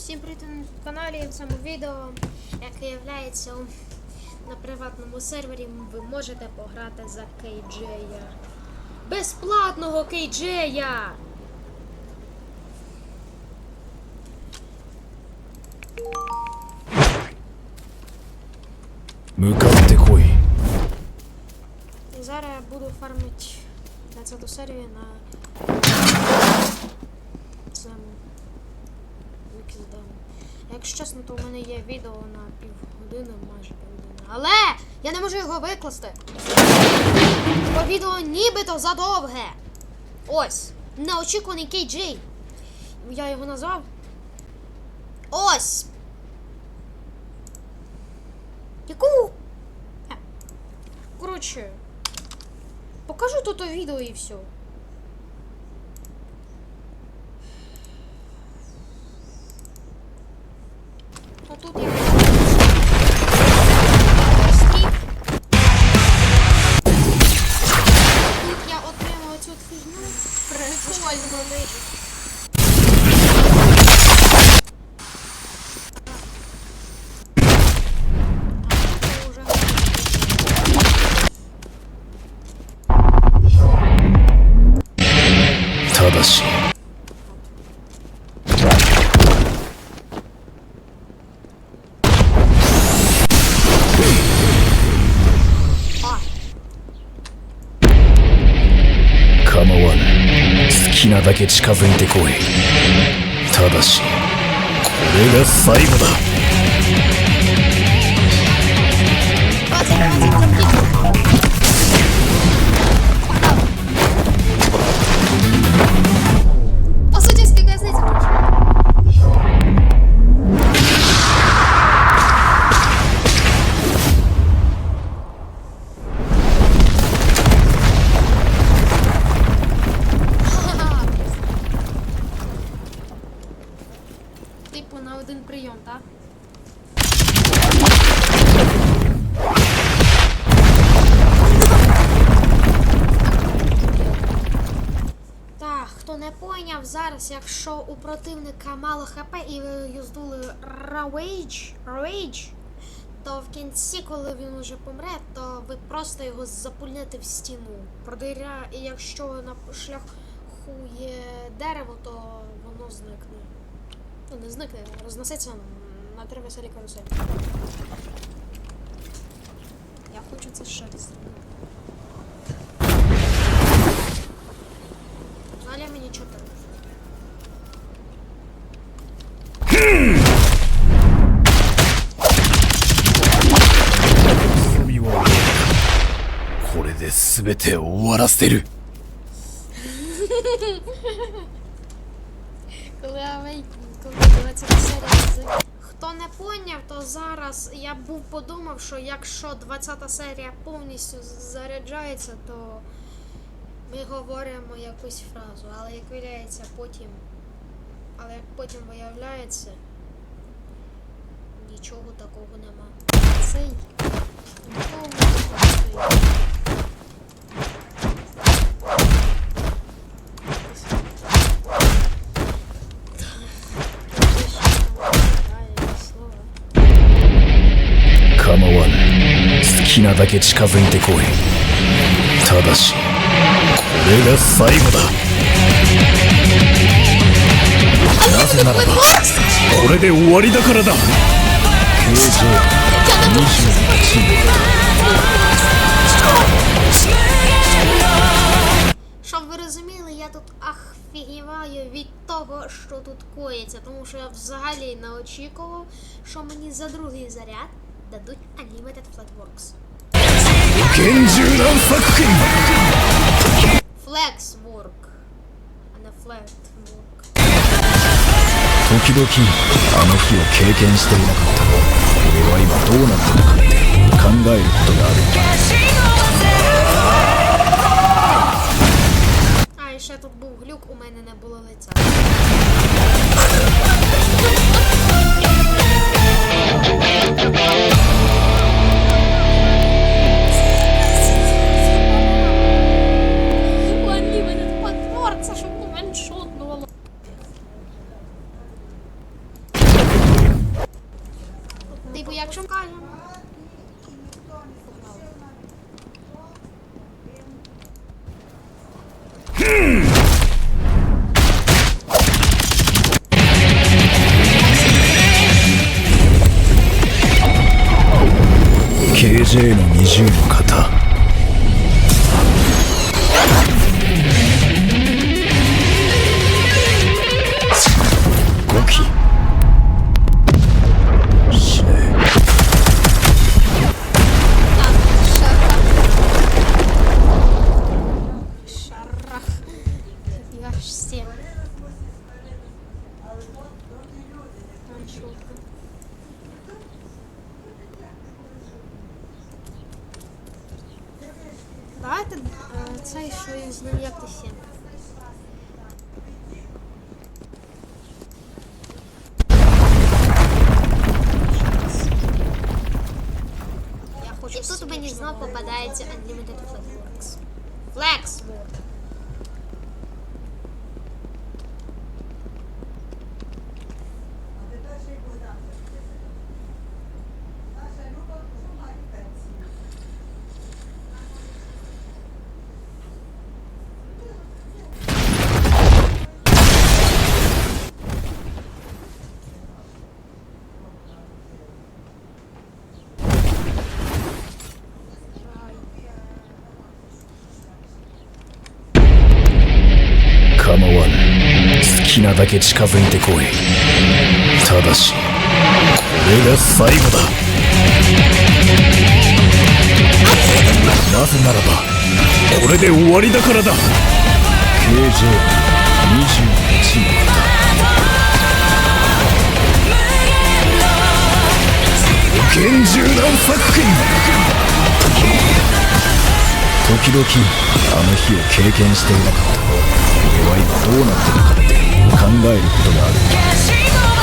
Всім привіт на каналі. В цьому відео, яке являється на приватному сервері, ви можете пограти за Кейджея. Безплатного Кейджея! Зараз я буду фармити 20 серію на... Якщо чесно, то у мене є відео на півгодини, майже півгодини. Але я не можу його викласти. Бо відео нібито задовге. Ось. Неочікуваний KJ. Я його назвав. Ось. Яку? Коротше. Покажу тут відео і все. фігню. Прикольно. Уже ただし А, 構わぬ好きなだけ近づいてこい。ただしこれが最後だ。Зараз, якщо у противника мало хп і ви юздули Rage, Rage, то в кінці, коли він уже помре, то ви просто його запульнете в стіну. Продиря, і якщо на шляху є дерево, то воно зникне. Ну, не зникне, рознесеться на три веселі каруселі. Я хочу це ще раз зробити. Взагалі мені чотири. 全てを終わらせる Коли Авейкін, коли 20 серія з... Хто не поняв, то зараз я був подумав, що якщо 20 серія повністю заряджається, то ми говоримо якусь фразу. Але як виявляється потім. Але як потім виявляється, нічого такого нема. Цей. Нічого такого не なだけ近づいてこいただしこれが最後だなぜならばこれで終わりだからだ形状28Щоб ви розуміли, я тут ахфігіваю від того, що тут коїться, тому що я взагалі не очікував, що мені за другий заряд дадуть Unlimited Flatworks. 厳重な作品。Flex スウォーク時々あの日を経験していなかった。俺は今どうなったのかって考えることがある。KJ の20の方 Давайте е, цей, що із ним як ти сім. Я хочу І тут мені знов попадається Unlimited Flex. Flex 好きなだけ近づいてこい。ただしこれが最後だ。なぜならばこれで終わりだからだ。KJ21 の方無限銃弾作品時々あの日を経験していなかった。俺は今どうなってるかって考えることがある。